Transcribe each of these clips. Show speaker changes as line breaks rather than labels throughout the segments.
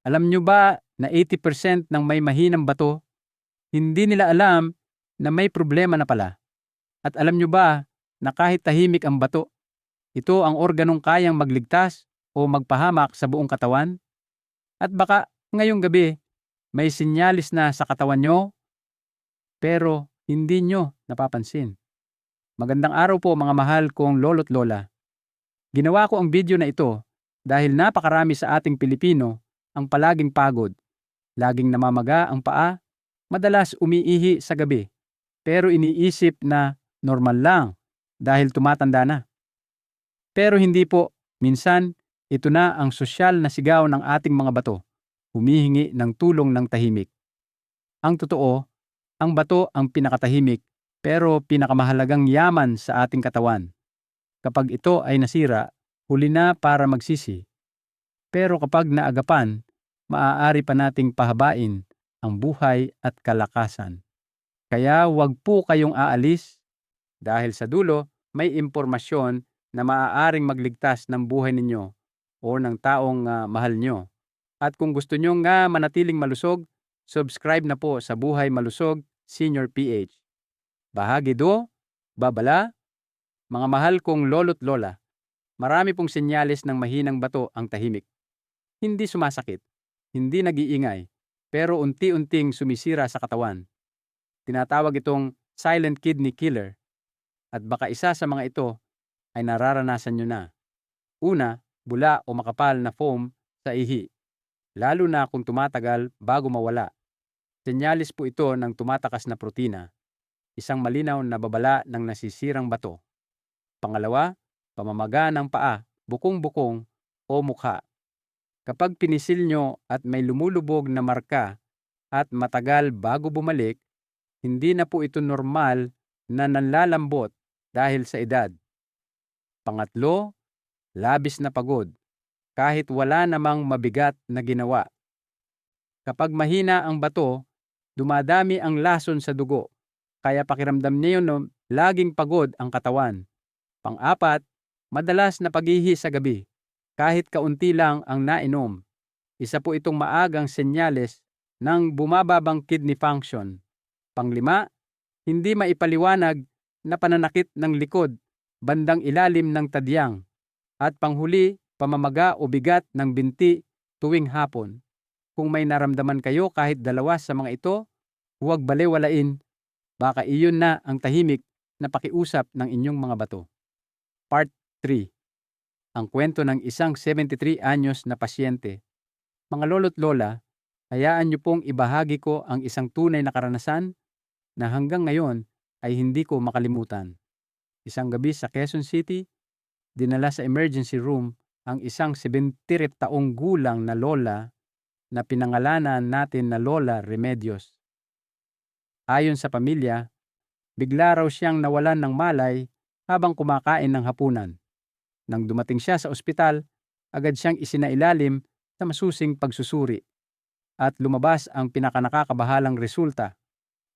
Alam nyo ba na 80% ng may mahinang bato, hindi nila alam na may problema na pala? At alam nyo ba na kahit tahimik ang bato, ito ang organong kayang magligtas o magpahamak sa buong katawan? At baka ngayong gabi, may sinyalis na sa katawan nyo, pero hindi nyo napapansin. Magandang araw po mga mahal kong lolo't lola. Ginawa ko ang video na ito dahil napakarami sa ating Pilipino ang palaging pagod. Laging namamaga ang paa, madalas umiihi sa gabi, pero iniisip na normal lang dahil tumatanda na. Pero hindi po, minsan ito na ang sosyal na sigaw ng ating mga bato, humihingi ng tulong ng tahimik. Ang totoo, ang bato ang pinakatahimik pero pinakamahalagang yaman sa ating katawan. Kapag ito ay nasira, huli na para magsisi. Pero kapag naagapan, maaari pa nating pahabain ang buhay at kalakasan. Kaya huwag po kayong aalis dahil sa dulo may impormasyon na maaaring magligtas ng buhay ninyo o ng taong uh, mahal nyo. At kung gusto nyo nga manatiling malusog, subscribe na po sa Buhay Malusog Senior PH. Bahagi do, babala, mga mahal kong lolo't lola, marami pong senyales ng mahinang bato ang tahimik. Hindi sumasakit, hindi nag-iingay, pero unti-unting sumisira sa katawan. Tinatawag itong silent kidney killer. At baka isa sa mga ito ay nararanasan nyo na. Una, bula o makapal na foam sa ihi, lalo na kung tumatagal bago mawala. Senyalis po ito ng tumatakas na protina, isang malinaw na babala ng nasisirang bato. Pangalawa, pamamaga ng paa, bukong-bukong o mukha. Kapag pinisil nyo at may lumulubog na marka at matagal bago bumalik, hindi na po ito normal na nanlalambot dahil sa edad. Pangatlo, labis na pagod, kahit wala namang mabigat na ginawa. Kapag mahina ang bato, dumadami ang lason sa dugo, kaya pakiramdam niyo no, laging pagod ang katawan. Pang-apat, madalas na paghihi sa gabi, kahit kaunti lang ang nainom. Isa po itong maagang senyales ng bumababang kidney function. Panglima, hindi maipaliwanag na pananakit ng likod, bandang ilalim ng tadyang. At panghuli, pamamaga o bigat ng binti tuwing hapon. Kung may naramdaman kayo kahit dalawa sa mga ito, huwag balewalain. Baka iyon na ang tahimik na pakiusap ng inyong mga bato. Part 3 Ang kwento ng isang 73 anyos na pasyente. Mga lolo't lola, hayaan niyo pong ibahagi ko ang isang tunay na karanasan na hanggang ngayon ay hindi ko makalimutan. Isang gabi sa Quezon City, dinala sa emergency room ang isang 73 taong gulang na lola na pinangalanan natin na Lola Remedios. Ayon sa pamilya, bigla raw siyang nawalan ng malay habang kumakain ng hapunan. Nang dumating siya sa ospital, agad siyang isinailalim sa masusing pagsusuri at lumabas ang pinakanakakabahalang resulta.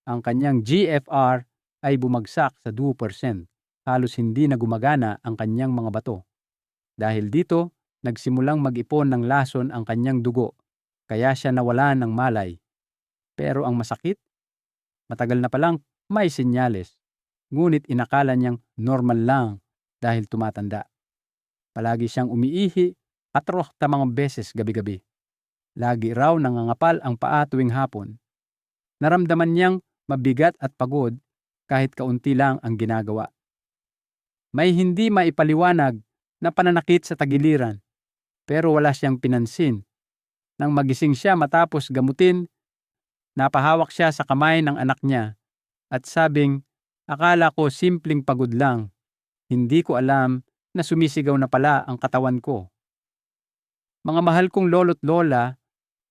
Ang kanyang GFR ay bumagsak sa 2%. Halos hindi na gumagana ang kanyang mga bato. Dahil dito, nagsimulang mag-ipon ng lason ang kanyang dugo, kaya siya nawala ng malay. Pero ang masakit, matagal na palang may senyales ngunit inakala niyang normal lang dahil tumatanda. Palagi siyang umiihi at roh tamang beses gabi-gabi. Lagi raw nangangapal ang paa tuwing hapon. Naramdaman niyang mabigat at pagod kahit kaunti lang ang ginagawa. May hindi maipaliwanag na pananakit sa tagiliran, pero wala siyang pinansin. Nang magising siya matapos gamutin, napahawak siya sa kamay ng anak niya at sabing Akala ko simpleng pagod lang. Hindi ko alam na sumisigaw na pala ang katawan ko. Mga mahal kong lolo't lola,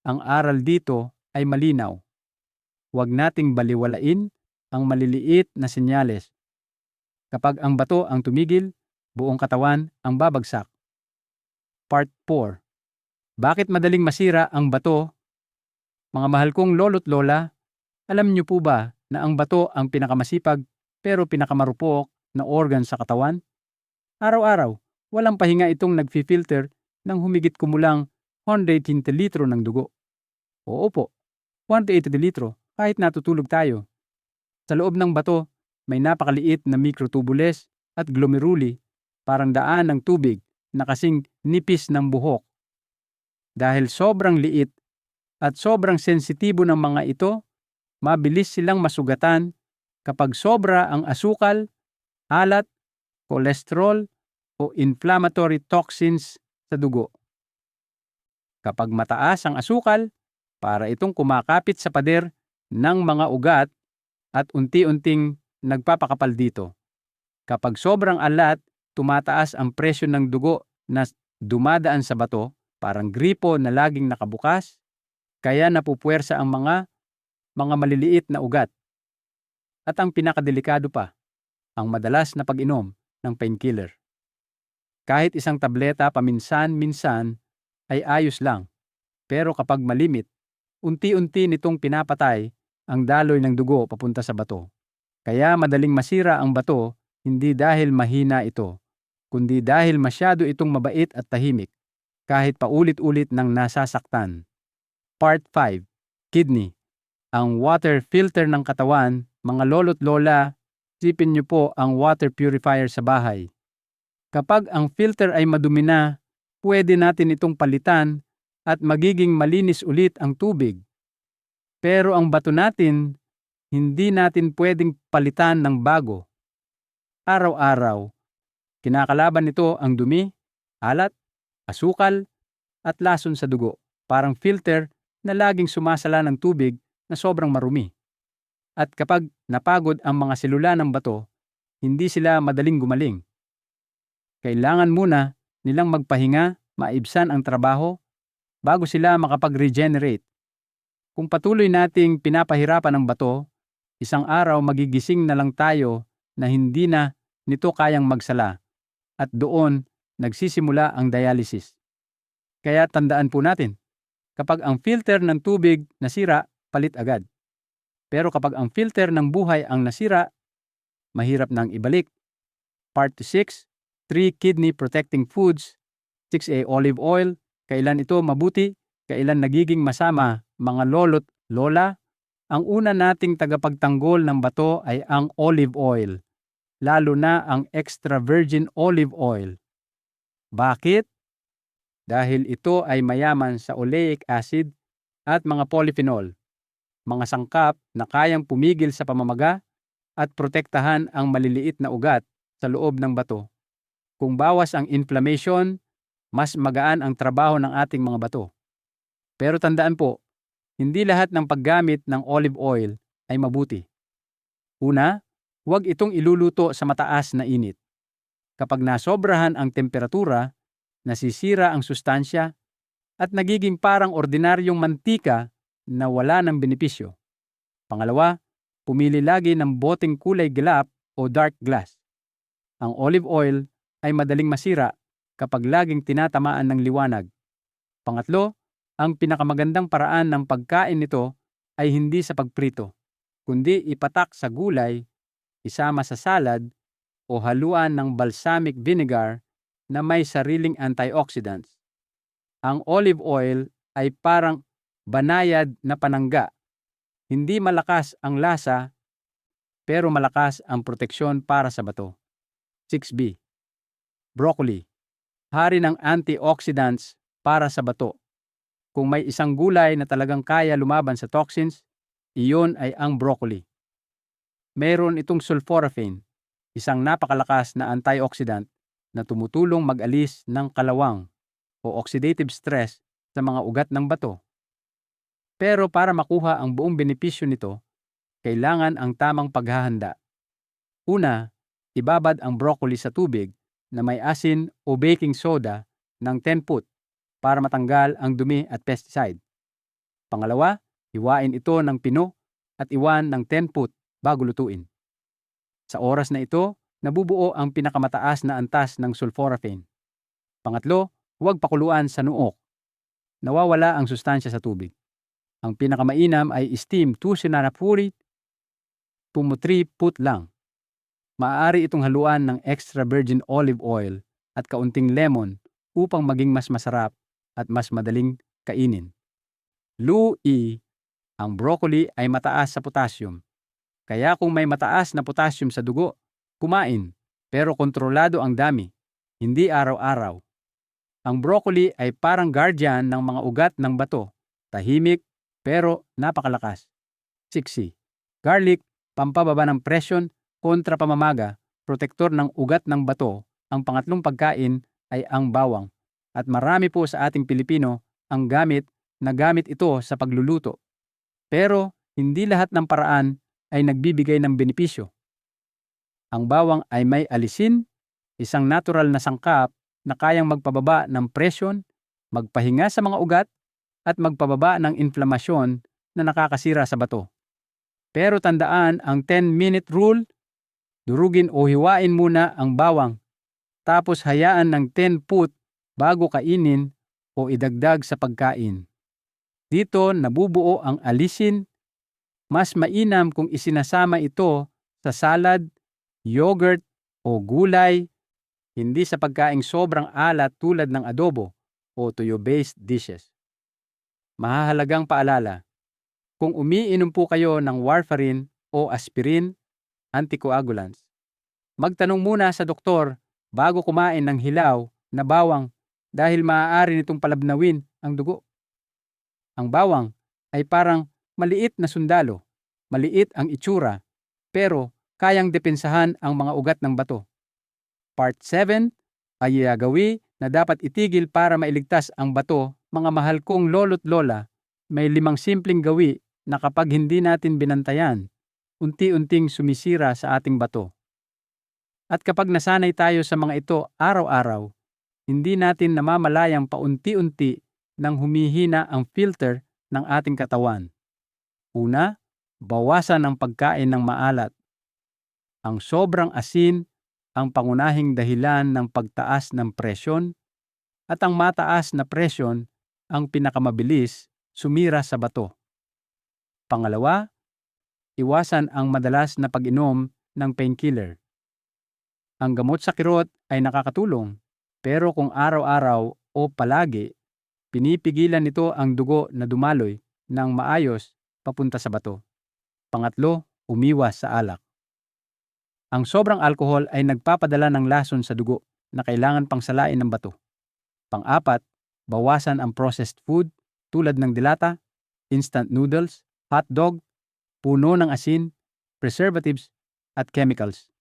ang aral dito ay malinaw. Huwag nating baliwalain ang maliliit na senyales. Kapag ang bato ang tumigil, buong katawan ang babagsak. Part 4 Bakit madaling masira ang bato? Mga mahal kong lolo't lola, alam niyo po ba na ang bato ang pinakamasipag pero pinakamarupok na organ sa katawan? Araw-araw, walang pahinga itong nagfi-filter ng humigit kumulang 180 litro ng dugo. Oo po, 180 litro kahit natutulog tayo. Sa loob ng bato, may napakaliit na microtubules at glomeruli parang daan ng tubig na kasing nipis ng buhok. Dahil sobrang liit at sobrang sensitibo ng mga ito, mabilis silang masugatan kapag sobra ang asukal, alat, kolesterol o inflammatory toxins sa dugo. Kapag mataas ang asukal, para itong kumakapit sa pader ng mga ugat at unti-unting nagpapakapal dito. Kapag sobrang alat, tumataas ang presyo ng dugo na dumadaan sa bato, parang gripo na laging nakabukas, kaya napupuwersa ang mga mga maliliit na ugat. At ang pinakadelikado pa, ang madalas na pag-inom ng painkiller. Kahit isang tableta paminsan-minsan ay ayos lang, pero kapag malimit, unti-unti nitong pinapatay ang daloy ng dugo papunta sa bato. Kaya madaling masira ang bato hindi dahil mahina ito, kundi dahil masyado itong mabait at tahimik, kahit paulit-ulit nang nasasaktan. Part 5. Kidney. Ang water filter ng katawan, mga lolo't lola, sipin niyo po ang water purifier sa bahay. Kapag ang filter ay madumi na, pwede natin itong palitan at magiging malinis ulit ang tubig. Pero ang bato natin, hindi natin pwedeng palitan ng bago. Araw-araw, kinakalaban nito ang dumi, alat, asukal, at lason sa dugo, parang filter na laging sumasala ng tubig na sobrang marumi. At kapag napagod ang mga selula ng bato, hindi sila madaling gumaling. Kailangan muna nilang magpahinga, maibsan ang trabaho, bago sila makapag-regenerate. Kung patuloy nating pinapahirapan ang bato, isang araw magigising na lang tayo na hindi na nito kayang magsala at doon nagsisimula ang dialysis. Kaya tandaan po natin, kapag ang filter ng tubig nasira, palit agad. Pero kapag ang filter ng buhay ang nasira, mahirap nang ibalik. Part 6, 3 kidney protecting foods, 6A olive oil, kailan ito mabuti, kailan nagiging masama, mga lolo't lola, ang una nating tagapagtanggol ng bato ay ang olive oil, lalo na ang extra virgin olive oil. Bakit? Dahil ito ay mayaman sa oleic acid at mga polyphenol, mga sangkap na kayang pumigil sa pamamaga at protektahan ang maliliit na ugat sa loob ng bato. Kung bawas ang inflammation, mas magaan ang trabaho ng ating mga bato. Pero tandaan po, hindi lahat ng paggamit ng olive oil ay mabuti. Una, huwag itong iluluto sa mataas na init. Kapag nasobrahan ang temperatura, nasisira ang sustansya at nagiging parang ordinaryong mantika na wala ng benepisyo. Pangalawa, pumili lagi ng boteng kulay gelap o dark glass. Ang olive oil ay madaling masira kapag laging tinatamaan ng liwanag. Pangatlo, ang pinakamagandang paraan ng pagkain nito ay hindi sa pagprito, kundi ipatak sa gulay, isama sa salad, o haluan ng balsamic vinegar na may sariling antioxidants. Ang olive oil ay parang banayad na panangga. Hindi malakas ang lasa, pero malakas ang proteksyon para sa bato. 6B. Broccoli. Hari ng antioxidants para sa bato. Kung may isang gulay na talagang kaya lumaban sa toxins, iyon ay ang broccoli. Meron itong sulforaphane, isang napakalakas na antioxidant na tumutulong mag-alis ng kalawang o oxidative stress sa mga ugat ng bato. Pero para makuha ang buong benepisyo nito, kailangan ang tamang paghahanda. Una, ibabad ang broccoli sa tubig na may asin o baking soda ng 10 foot para matanggal ang dumi at pesticide. Pangalawa, hiwain ito ng pino at iwan ng 10 foot bago lutuin. Sa oras na ito, nabubuo ang pinakamataas na antas ng sulforaphane. Pangatlo, huwag pakuluan sa nuok. Nawawala ang sustansya sa tubig. Ang pinakamainam ay steam 2 sinanapuri pumutri put lang. Maaari itong haluan ng extra virgin olive oil at kaunting lemon upang maging mas masarap at mas madaling kainin. Lu ang broccoli ay mataas sa potassium. Kaya kung may mataas na potassium sa dugo, kumain, pero kontrolado ang dami, hindi araw-araw. Ang broccoli ay parang guardian ng mga ugat ng bato, tahimik pero napakalakas. 6C. Garlic, pampababa ng presyon kontra pamamaga, protektor ng ugat ng bato. Ang pangatlong pagkain ay ang bawang. At marami po sa ating Pilipino ang gamit na gamit ito sa pagluluto. Pero hindi lahat ng paraan ay nagbibigay ng benepisyo. Ang bawang ay may alisin, isang natural na sangkap na kayang magpababa ng presyon, magpahinga sa mga ugat, at magpababa ng inflamasyon na nakakasira sa bato. Pero tandaan ang 10-minute rule, durugin o hiwain muna ang bawang, tapos hayaan ng 10 foot bago kainin o idagdag sa pagkain. Dito nabubuo ang alisin. Mas mainam kung isinasama ito sa salad, yogurt o gulay, hindi sa pagkaing sobrang alat tulad ng adobo o tuyo-based dishes. Mahahalagang paalala, kung umiinom po kayo ng warfarin o aspirin, anticoagulants, magtanong muna sa doktor bago kumain ng hilaw na bawang dahil maaari nitong palabnawin ang dugo. Ang bawang ay parang maliit na sundalo, maliit ang itsura, pero kayang depensahan ang mga ugat ng bato. Part 7 ay gawi na dapat itigil para mailigtas ang bato mga mahal kong lolo't lola, may limang simpleng gawi na kapag hindi natin binantayan, unti-unting sumisira sa ating bato. At kapag nasanay tayo sa mga ito araw-araw, hindi natin namamalayang paunti-unti nang humihina ang filter ng ating katawan. Una, bawasan ang pagkain ng maalat. Ang sobrang asin ang pangunahing dahilan ng pagtaas ng presyon at ang mataas na presyon ang pinakamabilis sumira sa bato. Pangalawa, iwasan ang madalas na pag-inom ng painkiller. Ang gamot sa kirot ay nakakatulong, pero kung araw-araw o palagi, pinipigilan nito ang dugo na dumaloy ng maayos papunta sa bato. Pangatlo, umiwas sa alak. Ang sobrang alkohol ay nagpapadala ng lason sa dugo na kailangan pang salain ng bato. Pang-apat, Bawasan ang processed food tulad ng dilata, instant noodles, hot dog, puno ng asin, preservatives, at chemicals.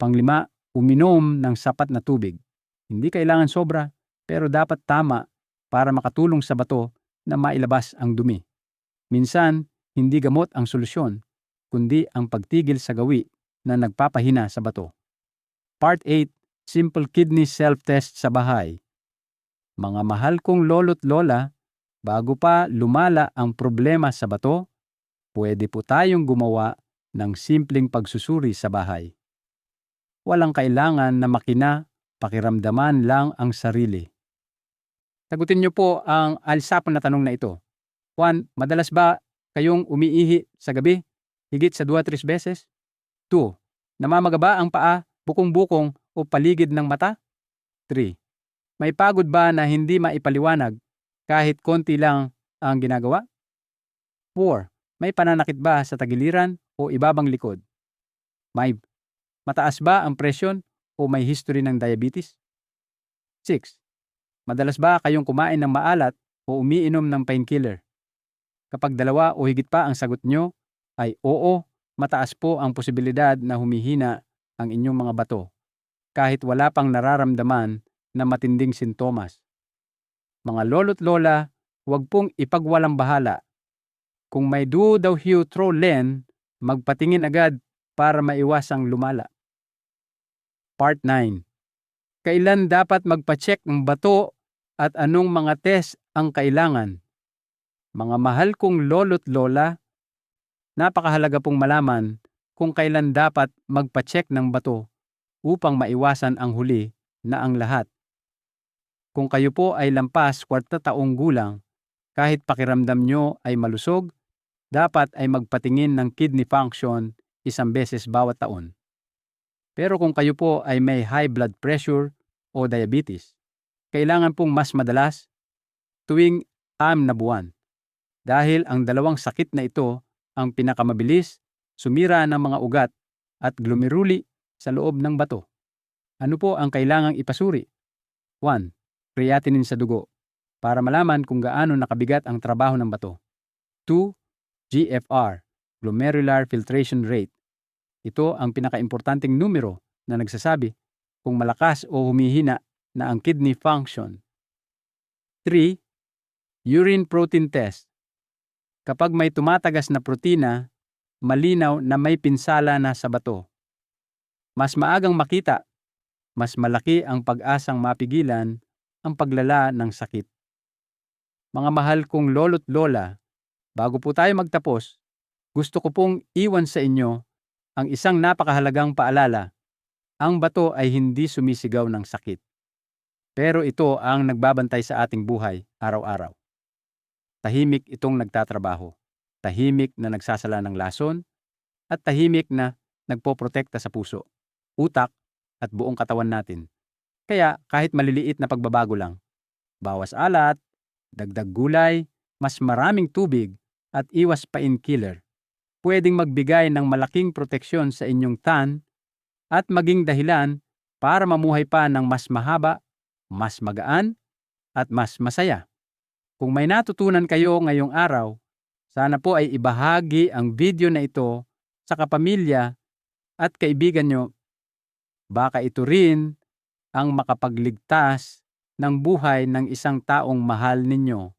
Panglima, uminom ng sapat na tubig. Hindi kailangan sobra, pero dapat tama para makatulong sa bato na mailabas ang dumi. Minsan, hindi gamot ang solusyon, kundi ang pagtigil sa gawi na nagpapahina sa bato. Part 8, Simple Kidney Self-Test sa bahay. Mga mahal kong lolo't lola, bago pa lumala ang problema sa bato, pwede po tayong gumawa ng simpleng pagsusuri sa bahay. Walang kailangan na makina, pakiramdaman lang ang sarili. Sagutin niyo po ang alsapon na tanong na ito. Juan, madalas ba kayong umiihi sa gabi higit sa 2-3 beses? 2. Namamaga ba ang paa, bukong-bukong o paligid ng mata? 3. May pagod ba na hindi maipaliwanag kahit konti lang ang ginagawa? 4. May pananakit ba sa tagiliran o ibabang likod? 5. Mataas ba ang presyon o may history ng diabetes? 6. Madalas ba kayong kumain ng maalat o umiinom ng painkiller? Kapag dalawa o higit pa ang sagot nyo ay oo, mataas po ang posibilidad na humihina ang inyong mga bato kahit wala pang nararamdaman na matinding sintomas. Mga lolo't lola, huwag pong ipagwalang bahala. Kung may do daw hiyo throw len, magpatingin agad para maiwasang lumala. Part 9. Kailan dapat magpa-check ng bato at anong mga test ang kailangan? Mga mahal kong lolo't lola, napakahalaga pong malaman kung kailan dapat magpa-check ng bato upang maiwasan ang huli na ang lahat kung kayo po ay lampas kwarta taong gulang, kahit pakiramdam nyo ay malusog, dapat ay magpatingin ng kidney function isang beses bawat taon. Pero kung kayo po ay may high blood pressure o diabetes, kailangan pong mas madalas tuwing am na buwan. Dahil ang dalawang sakit na ito ang pinakamabilis sumira ng mga ugat at glomeruli sa loob ng bato. Ano po ang kailangang ipasuri? 1. Creatinine sa dugo para malaman kung gaano nakabigat ang trabaho ng bato. 2. GFR, glomerular filtration rate. Ito ang pinakaimportanteng numero na nagsasabi kung malakas o humihina na ang kidney function. 3. Urine protein test. Kapag may tumatagas na protina, malinaw na may pinsala na sa bato. Mas maagang makita, mas malaki ang pag-asang mapigilan ang paglala ng sakit. Mga mahal kong lolo't lola, bago po tayo magtapos, gusto ko pong iwan sa inyo ang isang napakahalagang paalala. Ang bato ay hindi sumisigaw ng sakit. Pero ito ang nagbabantay sa ating buhay araw-araw. Tahimik itong nagtatrabaho. Tahimik na nagsasala ng lason at tahimik na nagpoprotekta sa puso, utak at buong katawan natin. Kaya kahit maliliit na pagbabago lang, bawas alat, dagdag gulay, mas maraming tubig at iwas painkiller, pwedeng magbigay ng malaking proteksyon sa inyong tan at maging dahilan para mamuhay pa ng mas mahaba mas magaan, at mas masaya. Kung may natutunan kayo ngayong araw, sana po ay ibahagi ang video na ito sa kapamilya at kaibigan nyo. Baka ito rin ang makapagligtas ng buhay ng isang taong mahal ninyo.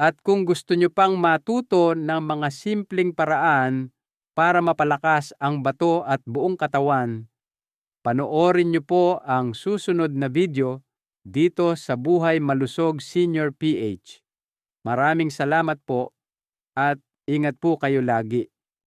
At kung gusto nyo pang matuto ng mga simpleng paraan para mapalakas ang bato at buong katawan, Panoorin niyo po ang susunod na video dito sa Buhay Malusog Senior PH. Maraming salamat po at ingat po kayo lagi.